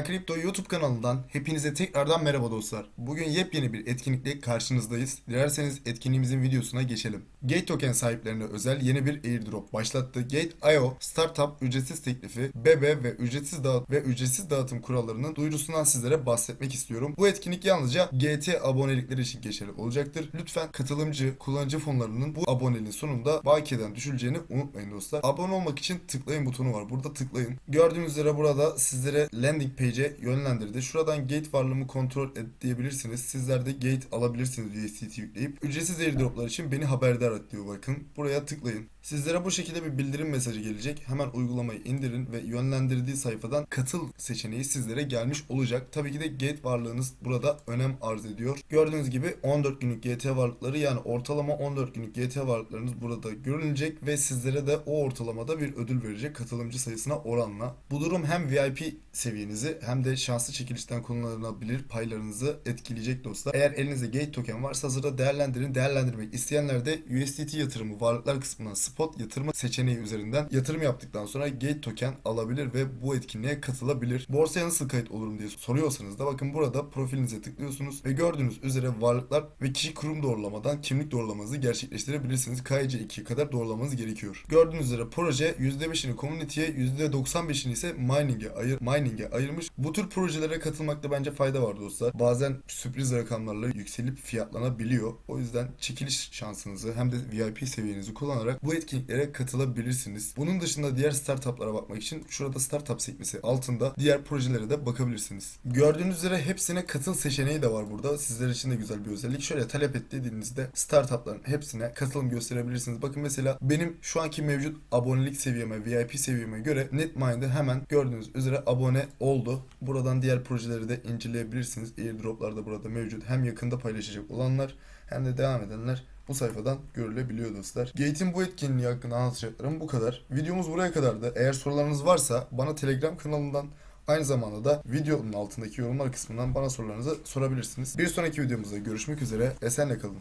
MyCrypto YouTube kanalından hepinize tekrardan merhaba dostlar. Bugün yepyeni bir etkinlikle karşınızdayız. Dilerseniz etkinliğimizin videosuna geçelim. Gate token sahiplerine özel yeni bir airdrop başlattı. Gate.io startup ücretsiz teklifi, BB ve ücretsiz dağıt ve ücretsiz dağıtım kurallarının duyurusundan sizlere bahsetmek istiyorum. Bu etkinlik yalnızca GT abonelikleri için geçerli olacaktır. Lütfen katılımcı, kullanıcı fonlarının bu aboneliğin sonunda bakiyeden düşüleceğini unutmayın dostlar. Abone olmak için tıklayın butonu var. Burada tıklayın. Gördüğünüz üzere burada sizlere landing page'e yönlendirdi. Şuradan gate varlığımı kontrol et diyebilirsiniz. Sizler de gate alabilirsiniz USDT yükleyip. Ücretsiz airdroplar için beni haberdar et diyor bakın. Buraya tıklayın. Sizlere bu şekilde bir bildirim mesajı gelecek. Hemen uygulamayı indirin ve yönlendirdiği sayfadan katıl seçeneği sizlere gelmiş olacak. Tabii ki de gate varlığınız burada önem arz ediyor. Gördüğünüz gibi 14 günlük GT varlıkları yani ortalama 14 günlük GT varlıklarınız burada görünecek ve sizlere de o ortalamada bir ödül verecek katılımcı sayısına oranla. Bu durum hem VIP seviyenizi hem de şanslı çekilişten kullanılabilir paylarınızı etkileyecek dostlar. Eğer elinizde gate token varsa hazırda değerlendirin. Değerlendirmek isteyenler de USDT yatırımı varlıklar kısmından spot yatırma seçeneği üzerinden yatırım yaptıktan sonra gate token alabilir ve bu etkinliğe katılabilir. Borsaya nasıl kayıt olurum diye soruyorsanız da bakın burada profilinize tıklıyorsunuz ve gördüğünüz üzere varlıklar ve kişi kurum doğrulamadan kimlik doğrulamanızı gerçekleştirebilirsiniz. KYC2'ye kadar doğrulamanız gerekiyor. Gördüğünüz üzere proje %5'ini community'ye %95'ini ise mining'e ayır, mining'e ayırmış. Bu tür projelere katılmakta bence fayda var dostlar. Bazen sürpriz rakamlarla yükselip fiyatlanabiliyor. O yüzden çekiliş şansınızı hem de VIP seviyenizi kullanarak bu etkinliklere katılabilirsiniz. Bunun dışında diğer startuplara bakmak için şurada startup sekmesi altında diğer projelere de bakabilirsiniz. Gördüğünüz üzere hepsine katıl seçeneği de var burada. Sizler için de güzel bir özellik. Şöyle talep et dediğinizde startupların hepsine katılım gösterebilirsiniz. Bakın mesela benim şu anki mevcut abonelik seviyeme, VIP seviyeme göre Netmind'e hemen gördüğünüz üzere abone oldu. Buradan diğer projeleri de inceleyebilirsiniz. Airdroplar da burada mevcut. Hem yakında paylaşacak olanlar hem de devam edenler bu sayfadan görülebiliyor dostlar. Gate'in bu etkinliği hakkında anlatacaklarım bu kadar. Videomuz buraya kadardı. Eğer sorularınız varsa bana Telegram kanalından Aynı zamanda da videonun altındaki yorumlar kısmından bana sorularınızı sorabilirsiniz. Bir sonraki videomuzda görüşmek üzere. Esenle kalın.